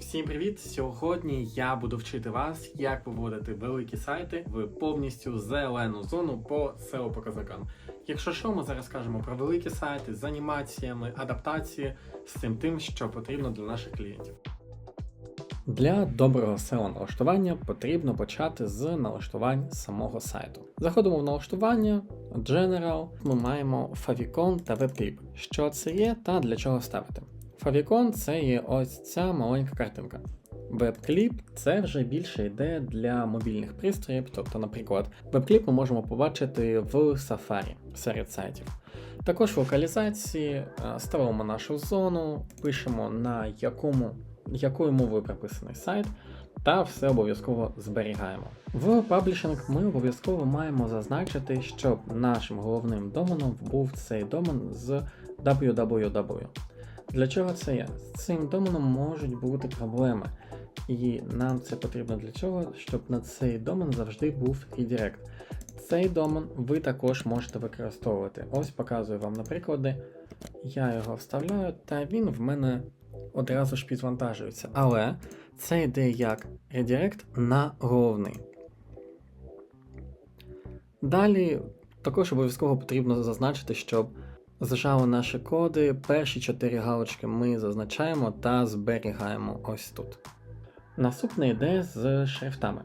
Всім привіт! Сьогодні я буду вчити вас, як виводити великі сайти в повністю зелену зону по SEO показникам. Якщо що, ми зараз кажемо про великі сайти з анімаціями, адаптації, з цим тим, що потрібно для наших клієнтів. Для доброго SEO налаштування потрібно почати з налаштувань самого сайту. Заходимо в налаштування, General, ми маємо Favicon та WebClip. Що це є та для чого ставити. Favicon це є ось ця маленька картинка. WebClip це вже більше йде для мобільних пристроїв, тобто, наприклад, WebClip ми можемо побачити в Safari серед сайтів. Також в локалізації е, ставимо нашу зону, пишемо на якому, якою мовою прописаний сайт, та все обов'язково зберігаємо. В паблішинг ми обов'язково маємо зазначити, щоб нашим головним доменом був цей домен з www. Для чого це є? З цим доменом можуть бути проблеми. І нам це потрібно для чого, щоб на цей домен завжди був редирект. Цей домен ви також можете використовувати. Ось показую вам на приклади. Я його вставляю, та він в мене одразу ж підвантажується. Але це йде як редирект на головний. Далі також обов'язково потрібно зазначити, щоб Зажали наші коди, перші чотири галочки ми зазначаємо та зберігаємо ось тут. Наступне йде з шрифтами.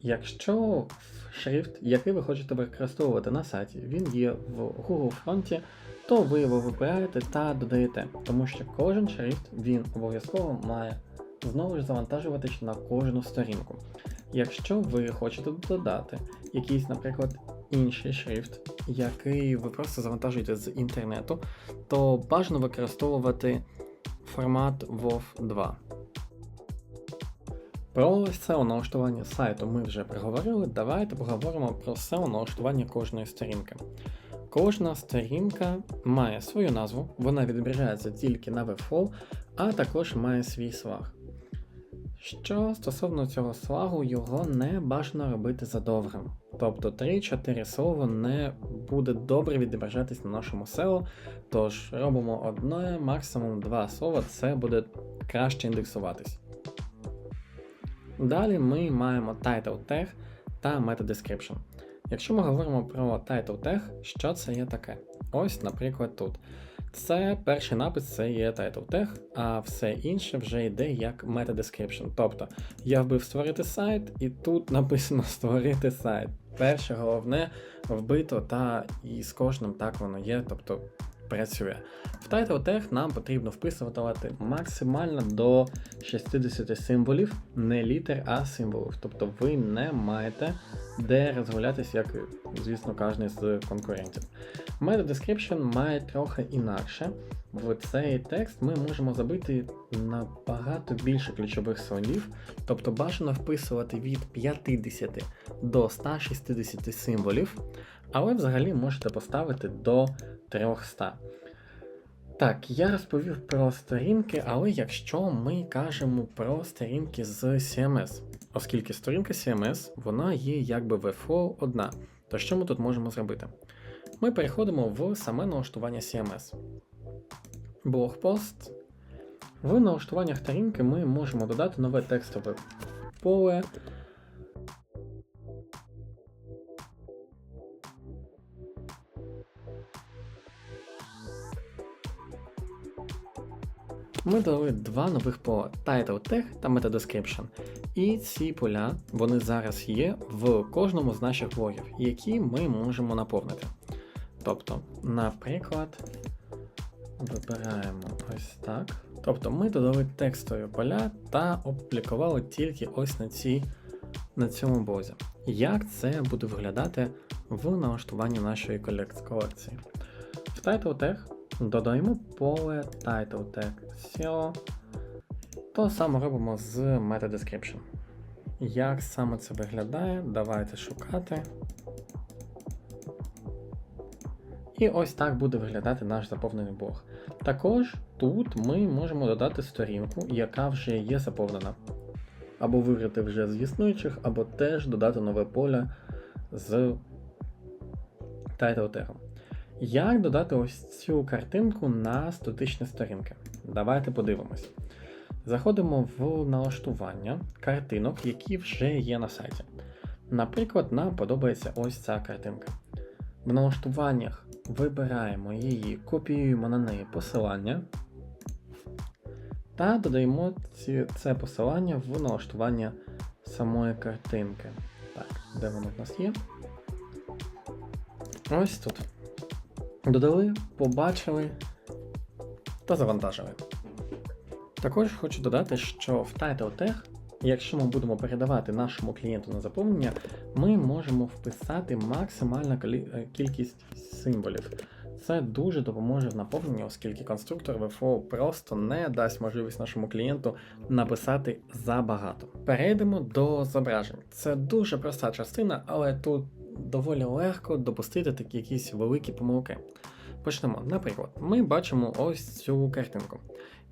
Якщо шрифт, який ви хочете використовувати на сайті, він є в Google фронті, то ви його вибираєте та додаєте, тому що кожен шрифт він обов'язково має знову ж завантажуватись на кожну сторінку. Якщо ви хочете додати якийсь, наприклад, інший шрифт, який ви просто завантажуєте з інтернету, то бажано використовувати формат WoW 2. Про SEO налаштування сайту ми вже проговорили. Давайте поговоримо про SEO налаштування кожної сторінки. Кожна сторінка має свою назву, вона відображається тільки на Webflow, а також має свій слаг. Що стосовно цього слагу, його не бажано робити задовгим. Тобто 3-4 слова не буде добре відображатись на нашому SEO, тож робимо одне, максимум два слова, це буде краще індексуватись. Далі ми маємо title tag та meta description. Якщо ми говоримо про title tag, що це є таке? Ось, наприклад, тут. Це перший напис це є title tag, а все інше вже йде як meta description. Тобто я вбив створити сайт, і тут написано створити сайт. Перше головне вбито, та і з кожним так воно є, тобто працює. В title tag нам потрібно вписувати максимально до 60 символів, не літер, а символів. Тобто ви не маєте де розгулятися, як, звісно, кожен з конкурентів. Meta Description має трохи інакше. В цей текст ми можемо забити набагато більше ключових слонів, тобто бажано вписувати від 50 до 160 символів, але взагалі можете поставити до 300. Так, я розповів про сторінки, але якщо ми кажемо про сторінки з CMS, оскільки сторінка CMS вона є якби VFO одна, то що ми тут можемо зробити? Ми переходимо в саме налаштування CMS. Блогпост. В налаштуваннях сторінки ми можемо додати нове текстове поле. Ми дали два нових поля Title Tag та Meta Description. І ці поля вони зараз є в кожному з наших блогів, які ми можемо наповнити. Тобто, наприклад, вибираємо ось так. Тобто ми додали текстові поля та опублікували тільки ось на цій, на цьому блозі. Як це буде виглядати в налаштуванні нашої колекції? В Title Tag додаємо поле Title Tag SEO. То саме робимо з Meta Description. Як саме це виглядає? Давайте шукати. І ось так буде виглядати наш заповнений блог. Також тут ми можемо додати сторінку, яка вже є заповнена. Або вибрати вже з існуючих, або теж додати нове поле з title тегом. Як додати ось цю картинку на статичні сторінки? Давайте подивимось. Заходимо в налаштування картинок, які вже є на сайті. Наприклад, нам подобається ось ця картинка. В налаштуваннях вибираємо її, копіюємо на неї посилання та додаємо ці, це посилання в налаштування самої картинки. Так, де воно в нас є? Ось тут. Додали, побачили та завантажили. Також хочу додати, що в Title Tag, якщо ми будемо передавати нашому клієнту на заповнення, ми можемо вписати максимальну е, кількість символів. Це дуже допоможе в наповненні, оскільки конструктор VFO просто не дасть можливість нашому клієнту написати забагато. Перейдемо до зображень. Це дуже проста частина, але тут доволі легко допустити такі якісь великі помилки. Почнемо. Наприклад, ми бачимо ось цю картинку.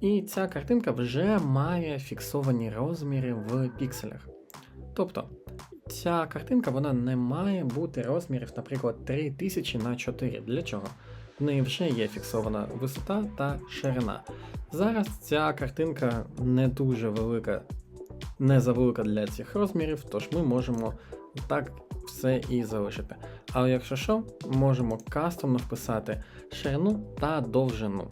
І ця картинка вже має фіксовані розміри в пікселях. Тобто, ця картинка вона не має бути розмірів, наприклад, 3000 на 4. Для чого? В неї вже є фіксована висота та ширина. Зараз ця картинка не дуже велика, не завелика для цих розмірів, тож ми можемо так все і залишити. Але якщо що, можемо кастомно вписати ширину та довжину.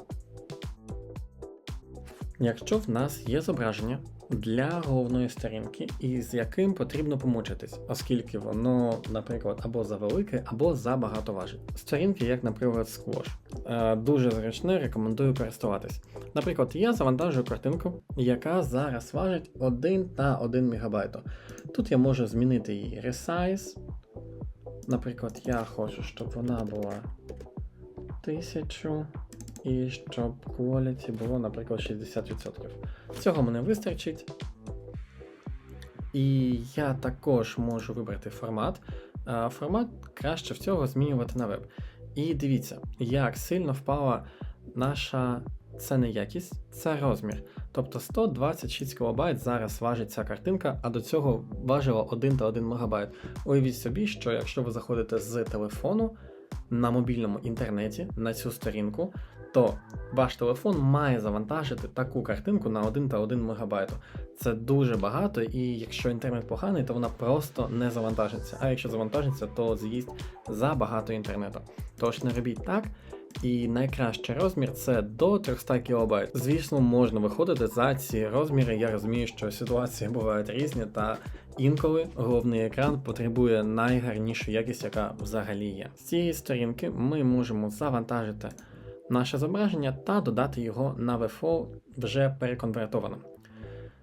Якщо в нас є зображення для головної сторінки, і з яким потрібно помучитись, оскільки воно, наприклад, або завелике, або забагато важить. Сторінки, як, наприклад, Squash. Е, Дуже зручне, рекомендую користуватись. Наприклад, я завантажую картинку, яка зараз важить 1 та 1 МБ. Тут я можу змінити її resize. Наприклад, я хочу, щоб вона була 1000 і щоб quality було, наприклад, 60%. Цього мене вистачить. І я також можу вибрати формат. Формат краще всього змінювати на веб. І дивіться, як сильно впала наша це не якість, це розмір. Тобто 126 кБ зараз важить ця картинка, а до цього важила 1 та 1 МБ. Уявіть собі, що якщо ви заходите з телефону на мобільному інтернеті на цю сторінку, то ваш телефон має завантажити таку картинку на 1 та 1 МБ. Це дуже багато, і якщо інтернет поганий, то вона просто не завантажиться. А якщо завантажиться, то з'їсть забагато інтернету. Тож не робіть так. І найкращий розмір це до 300 кБ. Звісно, можна виходити за ці розміри. Я розумію, що ситуації бувають різні, та інколи головний екран потребує найгарнішу якість, яка взагалі є. З цієї сторінки ми можемо завантажити наше зображення та додати його на VFO вже переконвертовано.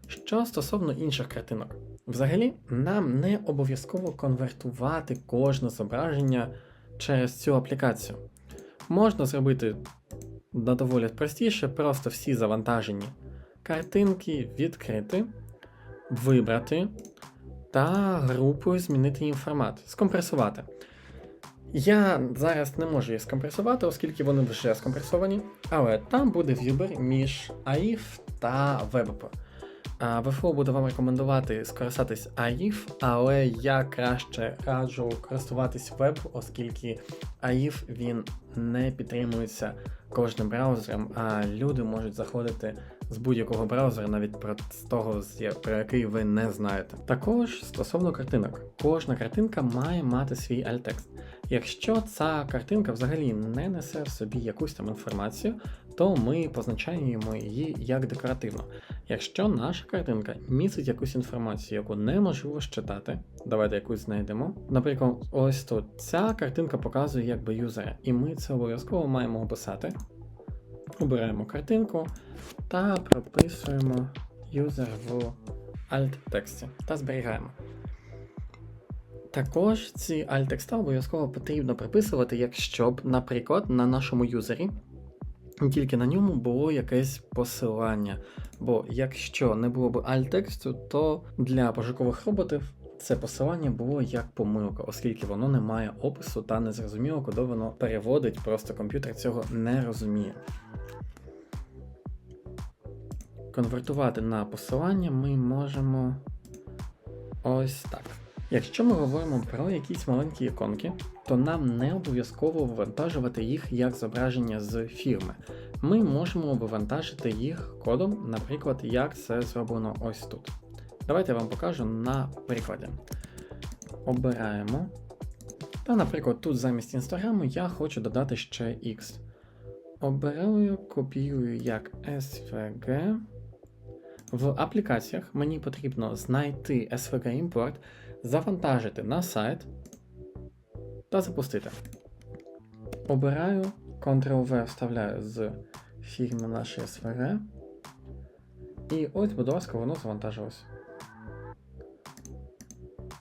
Що стосовно інших картинок, взагалі нам не обов'язково конвертувати кожне зображення через цю аплікацію. Можна зробити доволі простіше, просто всі завантажені картинки відкрити, вибрати та групою змінити їм формат, скомпресувати. Я зараз не можу їх скомпресувати, оскільки вони вже скомпресовані, але там буде вибір між AIF та WebP. VFO буде вам рекомендувати скористатись AIF, але я краще раджу користуватись Web, оскільки AIF він не підтримується кожним браузером, а люди можуть заходити з будь-якого браузера, навіть про того, про який ви не знаєте. Також стосовно картинок, кожна картинка має мати свій альтекст. Якщо ця картинка взагалі не несе в собі якусь там інформацію, то ми позначаємо її як декоративно. Якщо наша картинка містить якусь інформацію, яку неможливо считати, давайте якусь знайдемо. Наприклад, ось тут ця картинка показує якби юзера, і ми це обов'язково маємо описати. Обираємо картинку та прописуємо юзер в alt-тексті та зберігаємо. Також ці alt-текста обов'язково потрібно приписувати, якщо б, наприклад, на нашому юзері тільки на ньому було якесь посилання. Бо якщо не було б alt-тексту, то для пошукових роботів це посилання було як помилка, оскільки воно не має опису та не зрозуміло, куди воно переводить, просто комп'ютер цього не розуміє. Конвертувати на посилання ми можемо ось так. Якщо ми говоримо про якісь маленькі іконки, то нам не обов'язково вивантажувати їх як зображення з фірми. Ми можемо вивантажити їх кодом, наприклад, як це зроблено ось тут. Давайте я вам покажу на прикладі. Обираємо. Та, наприклад, тут замість інстаграму я хочу додати ще X. Обираю, копіюю як SVG. В аплікаціях мені потрібно знайти SVG Import, завантажити на сайт та запустити. Обираю, Ctrl-V вставляю з фірми нашої SVG. І ось, будь ласка, воно завантажилось.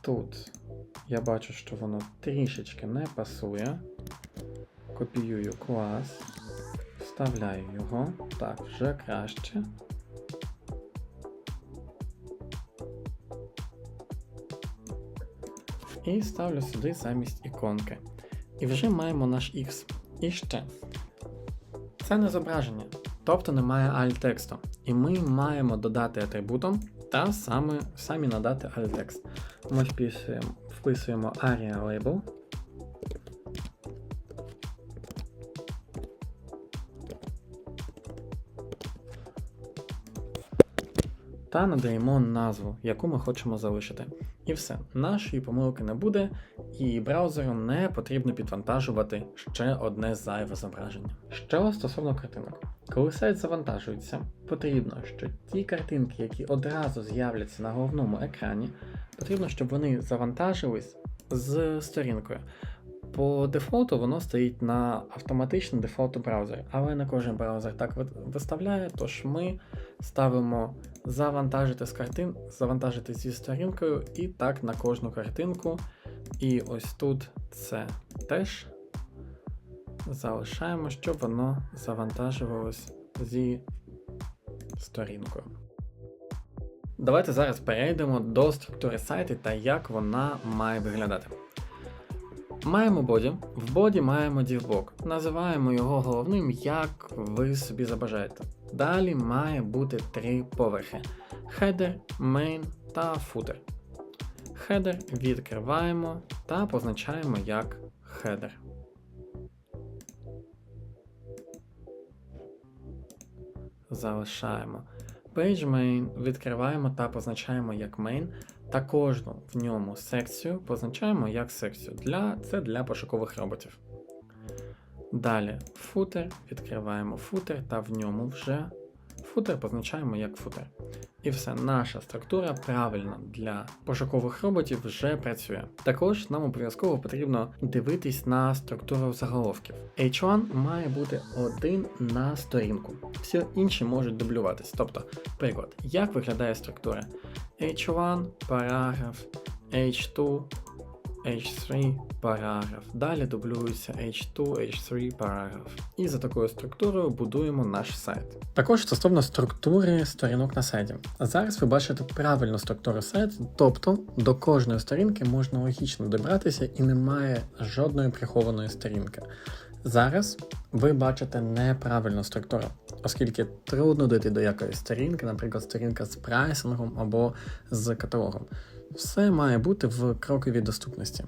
Тут я бачу, що воно трішечки не пасує. Копіюю клас, вставляю його. Так, вже краще. І ставлю сюди замість іконки. І вже маємо наш X. І ще. Це не зображення, тобто немає alt-тексту. І ми маємо додати атрибутом та саме, самі надати alt-текст. Ми вписуємо, вписуємо aria label. Та надаємо назву, яку ми хочемо залишити. І все, нашої помилки не буде, і браузеру не потрібно підвантажувати ще одне зайве зображення. Що стосовно картинок, коли сайт завантажується, потрібно, що ті картинки, які одразу з'являться на головному екрані, потрібно, щоб вони завантажились з сторінкою. По дефолту воно стоїть на автоматично дефолту браузер, але не кожен браузер так виставляє, тож ми ставимо завантажити з картин, завантажити зі сторінкою і так на кожну картинку. І ось тут це теж залишаємо, щоб воно завантажувалось зі сторінкою. Давайте зараз перейдемо до структури сайту та як вона має виглядати. Маємо боді, в боді маємо дівблок. Називаємо його головним, як ви собі забажаєте. Далі має бути три поверхи: хедер, мейн та футер. Хедер відкриваємо та позначаємо як хедер. Залишаємо. Page main відкриваємо та позначаємо як main, та кожну в ньому секцію позначаємо як секцію. Для, Це для пошукових роботів. Далі футер, відкриваємо футер та в ньому вже футер позначаємо як футер. І все, наша структура правильна для пошукових роботів вже працює. Також нам обов'язково потрібно дивитись на структуру заголовків. H1 має бути один на сторінку. Всі інші можуть дублюватись. Тобто, приклад, як виглядає структура? H1, параграф, H2, H3 параграф. Далі дублюється H2, H3 параграф. І за такою структурою будуємо наш сайт. Також стосовно структури сторінок на сайті. Зараз ви бачите правильну структуру сайту, тобто до кожної сторінки можна логічно добратися і немає жодної прихованої сторінки. Зараз ви бачите неправильну структуру, оскільки трудно дойти до якоїсь сторінки, наприклад, сторінка з прайсингом або з каталогом. Все має бути в кроковій доступності.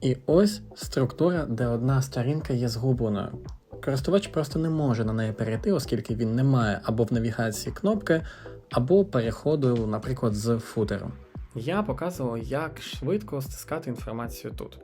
І ось структура, де одна сторінка є згубленою. Користувач просто не може на неї перейти, оскільки він не має або в навігації кнопки, або переходу, наприклад, з футеру. Я показував, як швидко стискати інформацію тут.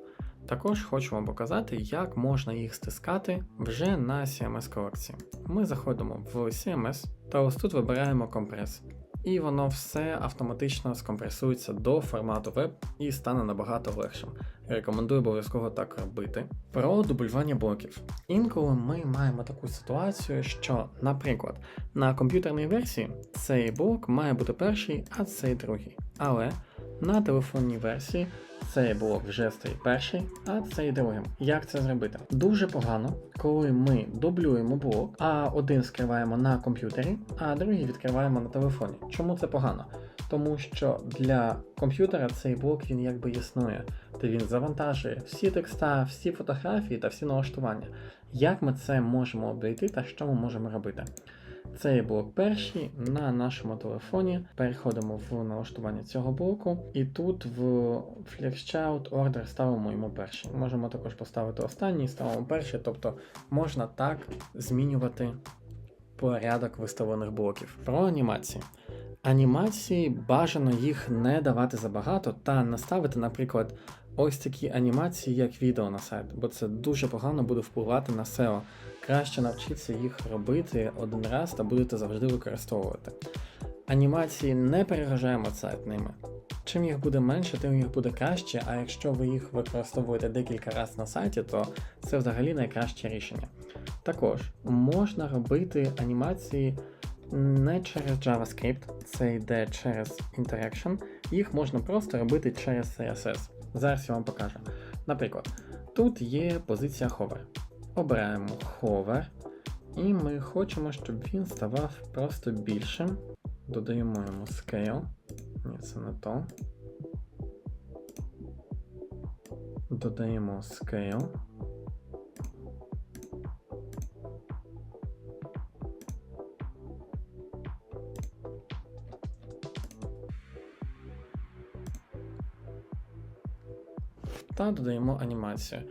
Також хочу вам показати, як можна їх стискати вже на CMS колекції. Ми заходимо в CMS та ось тут вибираємо компрес і воно все автоматично скомпресується до формату веб і стане набагато легшим. Рекомендую обов'язково так робити. Про дублювання блоків. Інколи ми маємо таку ситуацію, що, наприклад, на комп'ютерній версії цей блок має бути перший, а цей другий. Але на телефонній версії цей блок вже стоїть перший, а цей другим. Як це зробити? Дуже погано, коли ми дублюємо блок, а один скриваємо на комп'ютері, а другий відкриваємо на телефоні. Чому це погано? Тому що для комп'ютера цей блок він якби існує, де він завантажує всі текста, всі фотографії та всі налаштування. Як ми це можемо обійти та що ми можемо робити? Цей блок перший на нашому телефоні. Переходимо в налаштування цього блоку, і тут в FlexChout Order ставимо йому перший. Можемо також поставити останній, ставимо перший, тобто можна так змінювати порядок виставлених блоків. Про анімації. Анімації бажано їх не давати забагато та не ставити, наприклад, ось такі анімації, як відео на сайт, бо це дуже погано буде впливати на SEO. Краще навчитися їх робити один раз та будете завжди використовувати. Анімації не перегружаємо сайт ними. Чим їх буде менше, тим їх буде краще, а якщо ви їх використовуєте декілька разів на сайті, то це взагалі найкраще рішення. Також можна робити анімації не через JavaScript, це йде через Interaction, їх можна просто робити через CSS. Зараз я вам покажу. Наприклад, тут є позиція Hover. Обираємо Hover, і ми хочемо, щоб він ставав просто більшим. Додаємо йому Scale. Ні, це не то. Додаємо Scale. Та додаємо анімацію.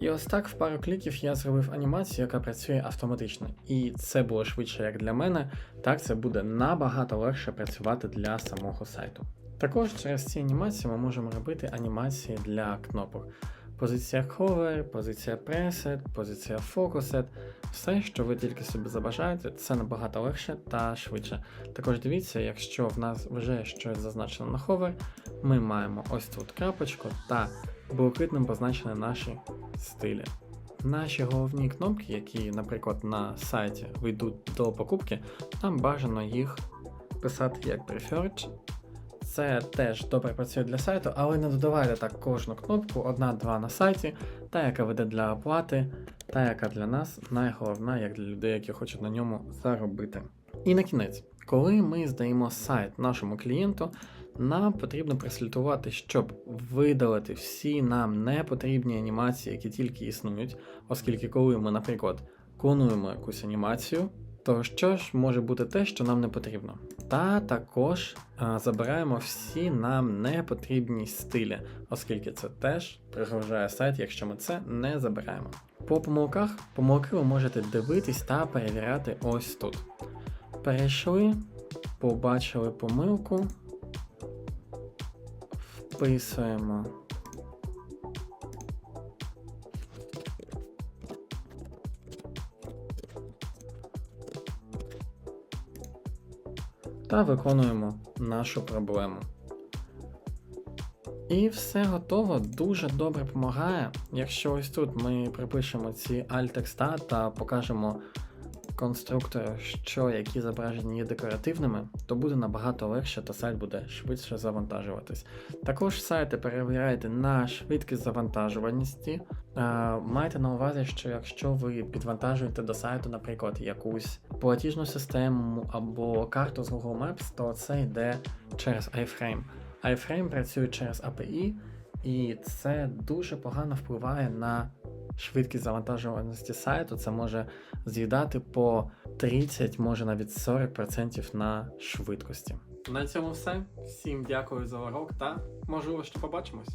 І ось так в пару кліків я зробив анімацію, яка працює автоматично. І це було швидше як для мене, так це буде набагато легше працювати для самого сайту. Також через ці анімації ми можемо робити анімації для кнопок. Позиція Hover, позиція Preset, позиція Focused, все, що ви тільки собі забажаєте, це набагато легше та швидше. Також дивіться, якщо в нас вже щось зазначено на Hover, ми маємо ось тут крапочку та блакитним позначені наші стилі. Наші головні кнопки, які, наприклад, на сайті вийдуть до покупки, нам бажано їх писати як preferred. Це теж добре працює для сайту, але не додавайте так кожну кнопку, одна-два на сайті, та, яка веде для оплати, та, яка для нас найголовна, як для людей, які хочуть на ньому заробити. І на кінець, коли ми здаємо сайт нашому клієнту, нам потрібно прослідкувати, щоб видалити всі нам непотрібні анімації, які тільки існують, оскільки коли ми, наприклад, клонуємо якусь анімацію, то що ж може бути те, що нам не потрібно. Та також а, забираємо всі нам непотрібні стилі, оскільки це теж перегружає сайт, якщо ми це не забираємо. По помилках, помилки ви можете дивитись та перевіряти ось тут. Перейшли, побачили помилку, вписуємо. Та виконуємо нашу проблему. І все готово, дуже добре допомагає. Якщо ось тут ми припишемо ці alt-текста та покажемо конструктору, що які зображення є декоративними, то буде набагато легше та сайт буде швидше завантажуватись. Також сайти перевіряйте на швидкість завантажуваності. Е, Майте на увазі, що якщо ви підвантажуєте до сайту, наприклад, якусь платіжну систему або карту з Google Maps, то це йде через iFrame. iFrame працює через API, і це дуже погано впливає на швидкість завантажуваності сайту. Це може з'їдати по 30, може навіть 40% на швидкості. На цьому все. Всім дякую за урок та можливо, що побачимось.